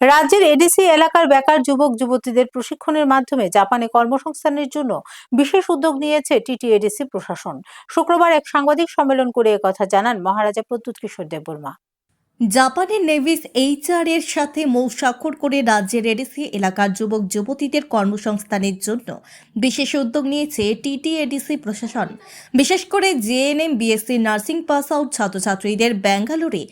রাজ্যের এডিসি এলাকার বেকার যুবক, যুবতীদের প্রশিক্ষণের মাধ্যমে জাপানে কর্মসংস্থানের জন্য বিশেষ উদ্যোগ নিয়েছে টিটি এডিসি প্রশাসন। শুক্রবার এক সাংবাদিক সম্মেলন করে একথা জানান মহারাজা প্রদ্যুৎ কিশোর দেববর্মা। জাপানের নেভিস এইচআর এর সাথে মৌ স্বাক্ষর করে রাজ্যের এডিসি এলাকার যুবক যুবতীদের কর্মসংস্থানের জন্য বিশেষ উদ্যোগ নিয়েছে টিটিএডিসি প্রশাসন। বিশেষ করে JNM BSc nursing pass out ছাত্রছাত্রীদের ব্যাঙ্গালোরে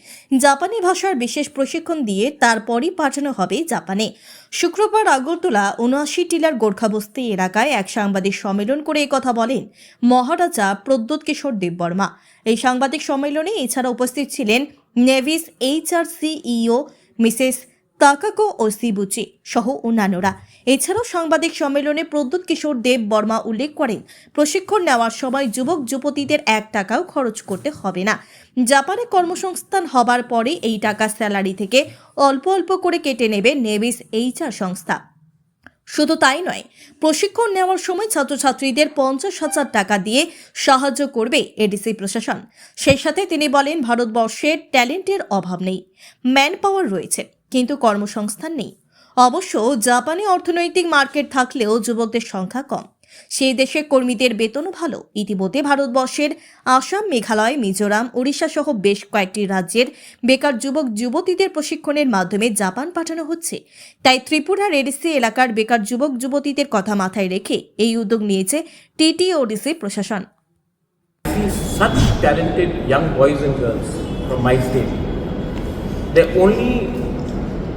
জাপানি ভাষার বিশেষ প্রশিক্ষণ দিয়ে তারপরই পাঠানো হবে জাপানে। শুক্রবার আগরতলা উনআশি টিলার গোর্খাবস্তি এলাকায় এক সাংবাদিক সম্মেলন করে কথা বলেন মহারাজা প্রদ্যোৎ কিশোর দেববর্মা। এই সাংবাদিক সম্মেলনে এছাড়া উপস্থিত ছিলেন Nevis HR CEO Mrs Takako ও সিবুচি সহ অন্যান্যরা। এছাড়াও সাংবাদিক সম্মেলনে প্রদ্যুৎ কিশোর দেব বর্মা উল্লেখ করেন, প্রশিক্ষণ নেওয়ার সময় যুবক যুবতীদের এক টাকাও খরচ করতে হবে না। জাপানে কর্মসংস্থান হবার পরে এই টাকা স্যালারি থেকে অল্প অল্প করে কেটে নেবে নেভিস এইচআর সংস্থা। শুধু তাই নয়, প্রশিক্ষণ নেওয়ার সময় ছাত্রছাত্রীদের পঞ্চাশ হাজার টাকা দিয়ে সাহায্য করবে এডিসি প্রশাসন। সেই সাথে তিনি বলেন ভারতবর্ষে ট্যালেন্টের অভাব নেই ম্যান পাওয়ার রয়েছে, কিন্তু কর্মসংস্থান নেই। অবশ্য জাপানে অর্থনৈতিক মার্কেট থাকলেও যুবকদের সংখ্যা কম। সেই দেশে কর্মীদের বেতনও ভালো ইতিমধ্যে ভারতবর্ষের আসাম মেঘালয় মিজোরাম ওড়িশা সহ বেশ কয়েকটি রাজ্যের বেকার যুবক যুবতীদের প্রশিক্ষণের মাধ্যমে জাপান পাঠানো হচ্ছে তাই ত্রিপুরার এডিসি এলাকার বেকার যুবক যুবতীদের কথা মাথায় রেখে এই উদ্যোগ নিয়েছে টিটিওডিসি প্রশাসন such talented young boys and girls from my state. They only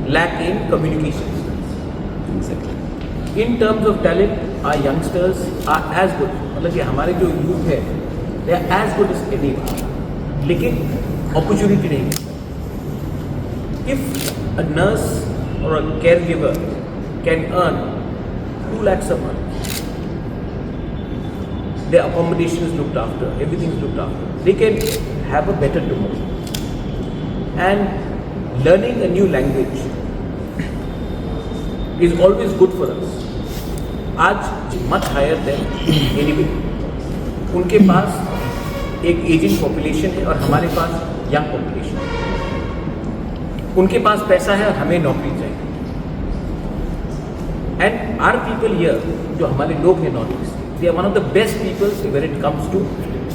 lack in communication skills. In terms of talent, are youngsters are as good मतलब कि हमारे जो यूथ है they are as good is any लेकिन opportunity नहीं है। If a nurse और a care giver can earn two lakhs a they accommodation is looked after everything is looked after they can have a better tomorrow and learning a new language is always good for us as much higher than anybody. उनके पास एक aging population है और हमारे पास young population है उनके पास पैसा है और हमें नौकरी चाहिए एंड आर पीपल यर जो हमारे लोग हैं north east they are one of the best people when it comes to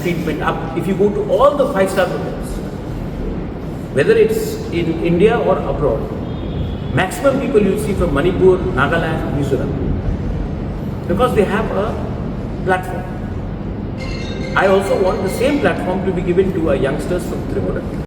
treatment अब if you go to all the five star hotels whether it's in India or abroad, maximum people you see from Manipur, Nagaland, Mizoram, because they have a platform. I also want the same platform to be given to our youngsters from Tripura.